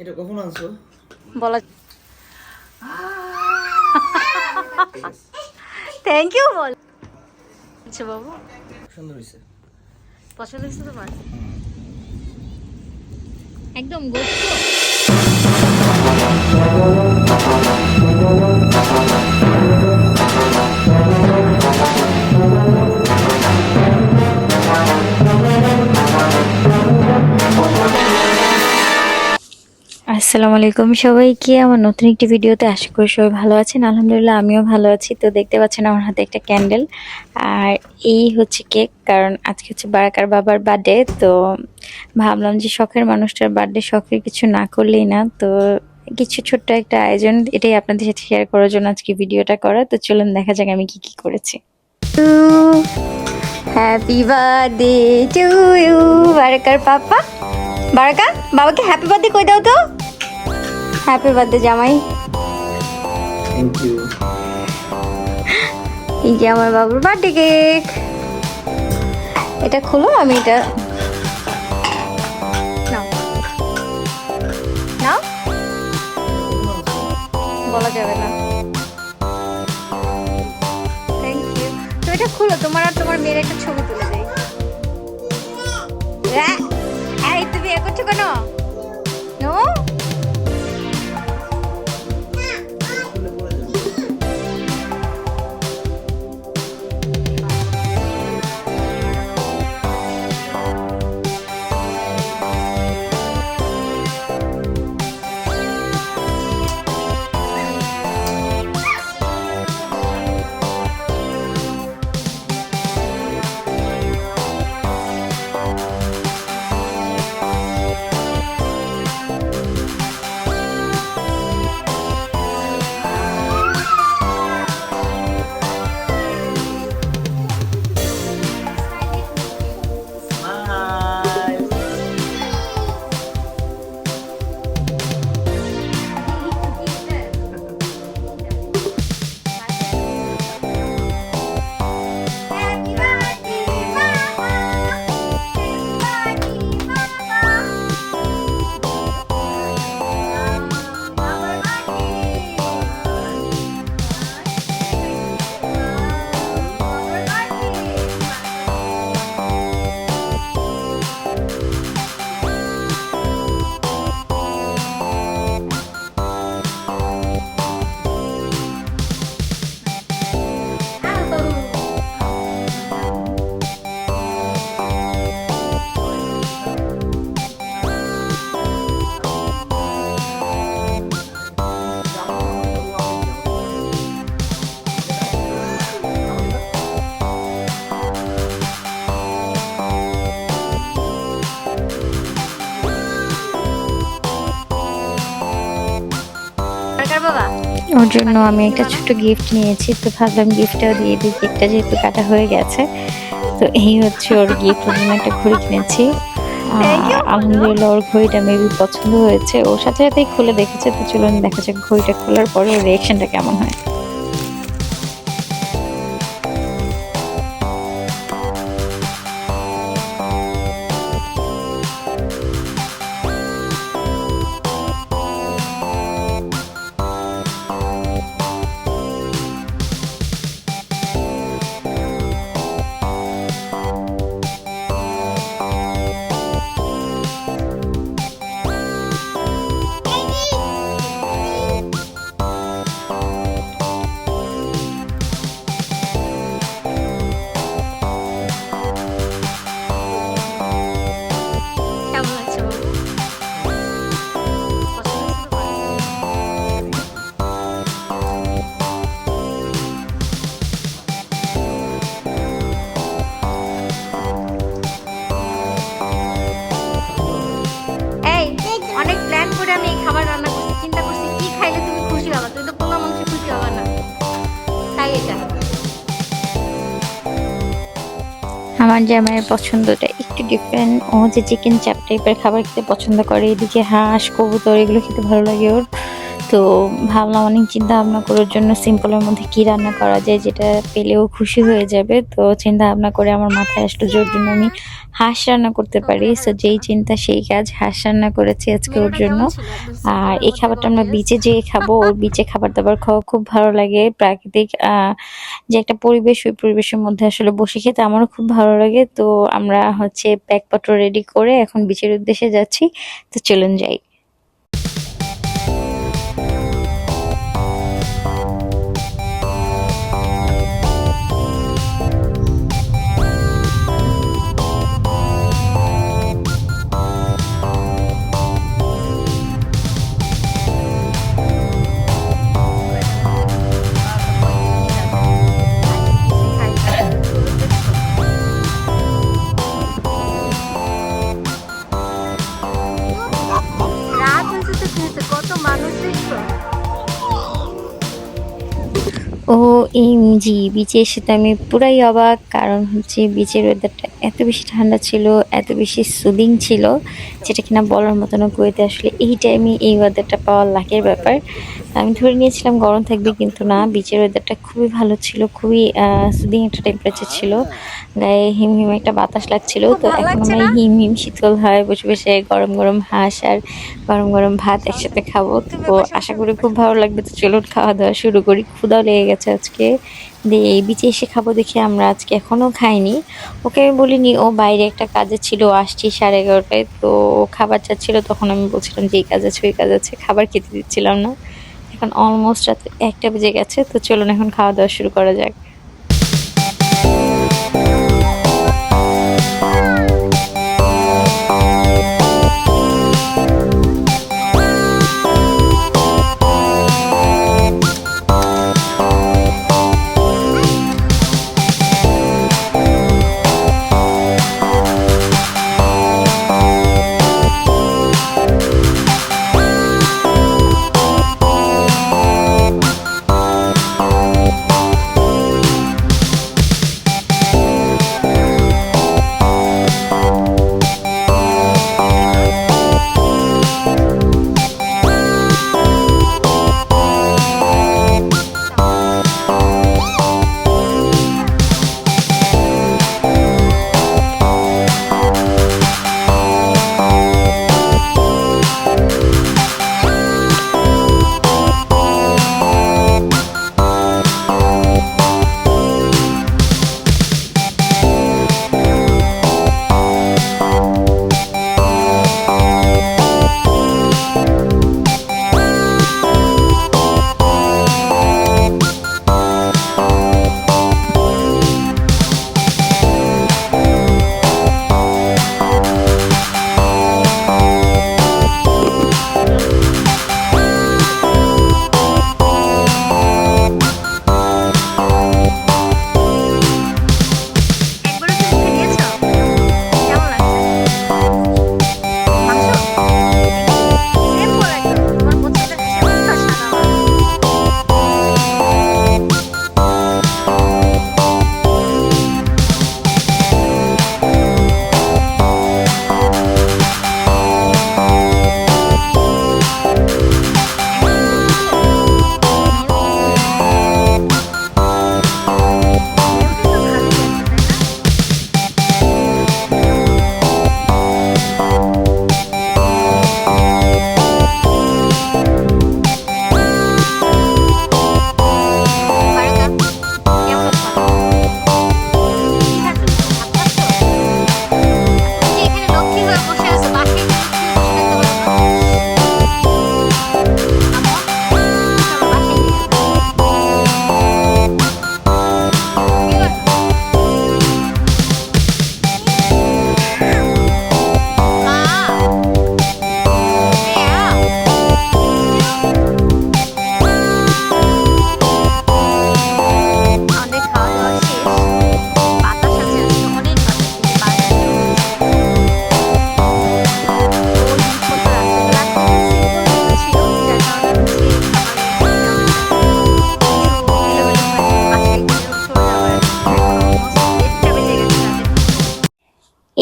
এটা কখন আনছো? বলা থ্যাংক ইউ বল। আচ্ছা বাবু। সুন্দর হয়েছে? পছন্দ হয়েছে তোমার? একদম গোস্ত আসসালামু আলাইকুম। সবাইকে আমার নতুন একটি ভিডিওতে আশা করি সবাই ভালো আছেন? আলহামদুলিল্লাহ, আমিও ভালো আছি। তো দেখতে পাচ্ছেন আমার হাতে একটা ক্যান্ডেল। আর এই হচ্ছে কেক, কারণ আজকে হচ্ছে বারাকার বাবার বার্থডে। তো ভাবলাম যে শখের মানুষটার বার্থডে শখের কিছু না করলেই না। তো কিছু ছোট্ট একটা আয়োজন, এটাই আপনাদের সাথে শেয়ার করার জন্য আজকে ভিডিওটা করা। তো চলুন দেখা যাক আমি কি কি করেছি। হ্যাপি বার্থডে টু ইউ বারাকার পাপা। বারাকা, বাবাকে হ্যাপি বার্থডে কই দাও তো। হ্যাপি বার্থডে জামাই। থ্যাংক ইউ এই যে আমার বাবুর বার্থডে কেক এটা খুলো আমি এটা নাও। নাও। বলা যাবে না। থ্যাংক ইউ তো এটা খুলো তোমার আর তোমার মেয়ের একটা ছবি তুলে দেই। আহ, এই তুমি এ করছ কেন? নো বাবা। ওর জন্য আমি একটা ছোট গিফট নিয়েছি তো ভাবলাম গিফটটাও দিয়ে দিই কেকটা যেহেতু কাটা হয়ে গেছে তো এই হচ্ছে ওর গিফট ওর জন্য একটা ঘড়ি কিনেছি। আলহামদুলিল্লাহ ওর ঘড়িটা মেবি পছন্দ হয়েছে। ওর সাথে সাথেই খুলে দেখেছে তো চলুন দেখা যাক ঘড়িটা খোলার পরে ওর রিয়েকশনটা কেমন হয়। আমার জামাইয়ের পছন্দটা একটু ডিফারেন্ট ও যে চিকেন চাপ টাইপের খাবার খেতে পছন্দ করে। এদিকে হাঁস, কবুতর, এগুলো খেতে ভালো লাগে ওর। তো ভাবলাম অনেক চিন্তা ভাবনা করার জন্য সিম্পলের মধ্যে কি রান্না করা যায়, যেটা পেলেও খুশি হয়ে যাবে। তো চিন্তা ভাবনা করে আমার মাথায় আসলো যে জন্য আমি হাঁস রান্না করতে পারি। সো যেই চিন্তা সেই কাজ হাঁস রান্না করেছি আজকে ওর জন্য। আর এই খাবারটা আমরা বিচে যেয়ে খাব ওর বিচে খাবার দাবার খাওয়া খুব ভালো লাগে। প্রাকৃতিক যে একটা পরিবেশ ওই পরিবেশের মধ্যে আসলে বসে খেতে আমারও খুব ভালো লাগে। তো আমরা হচ্ছে প্যাকপত্র রেডি করে এখন বিচের উদ্দেশ্যে যাচ্ছি। তো চলুন যাই। ও এম জি বিচে এসে তো আমি পুরাই অবাক। কারণ হচ্ছে বিচের ওয়েদারটা এত বেশি ঠান্ডা ছিল এত বেশি সুদিং ছিল যেটা কিনা বলার মতন কুয়েতে আসলে এই টাইমে এই ওয়েদারটা পাওয়া লাকের ব্যাপার। আমি ধরে নিয়েছিলাম গরম থাকবে কিন্তু না বিচের ওয়েদারটা খুবই ভালো ছিল খুবই সুদিং একটা টেম্পারেচার ছিল। গায়ে হিম হিম একটা বাতাস লাগছিল তো এখন আমরা হিম হিম শীতল হয় বসে বসে গরম গরম হাঁস আর গরম গরম ভাত একসাথে খাব। তো আশা করি খুব ভালো লাগবে তো চলুন খাওয়া দাওয়া শুরু করি। ক্ষুদাও লেগে গেছে আজকে। দিয়ে এই বিচে এসে খাব দেখে আমরা আজকে এখনও খাইনি। ওকে আমি বলিনি, ও বাইরে একটা কাজে ছিল, আসছি সাড়ে এগারোটায়। তো খাবার চাচ্ছিল, তখন আমি বলছিলাম যে, এই কাজ আছে, ওই কাজ আছে। খাবার খেতে দিচ্ছিলাম না। এখন অলমোস্ট রাত একটা বেজে গেছে, তো চলুন এখন খাওয়া দাওয়া শুরু করা যাক।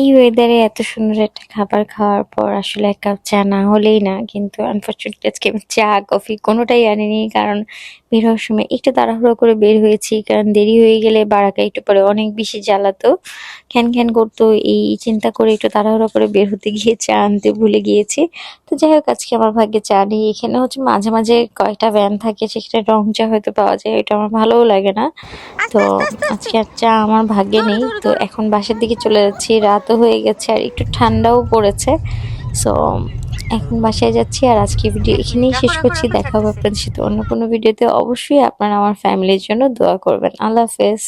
see you ওয়েদারে এত সুন্দর একটা খাবার খাওয়ার পর আসলে এক কাপ চা না হলেই না কিন্তু আনফর্চুনেটলি আজকে আমি চা কফি কোনোটাই আনিনি কারণ বের হওয়ার সময় একটু তাড়াহুড়ো করে বের হয়েছি কারণ দেরি হয়ে গেলে বারাকা একটু পরে অনেক বেশি জ্বালাতো। খ্যান খ্যান করতো এই চিন্তা করে একটু তাড়াহুড়ো করে বের হতে গিয়ে চা আনতে ভুলে গিয়েছি। তো যাই হোক আজকে আমার ভাগ্যে চা নেই এখানে হচ্ছে মাঝে মাঝে কয়েকটা ভ্যান থাকে সেখানে রং চা হয়তো পাওয়া যায় এটা আমার ভালোও লাগে না। তো আজকে আর চা আমার ভাগ্যে নেই তো এখন বাসার দিকে চলে যাচ্ছি রাতও হয়ে গেছে আর একটু ঠান্ডাও পড়েছে। সো এখন বাসায় যাচ্ছি আর আজকে ভিডিও এখানেই শেষ করছি। দেখা হবে আপনাদের সাথে অন্য কোনো ভিডিওতে অবশ্যই আপনারা আমার ফ্যামিলির জন্য দোয়া করবেন। আল্লাহ হাফেজ।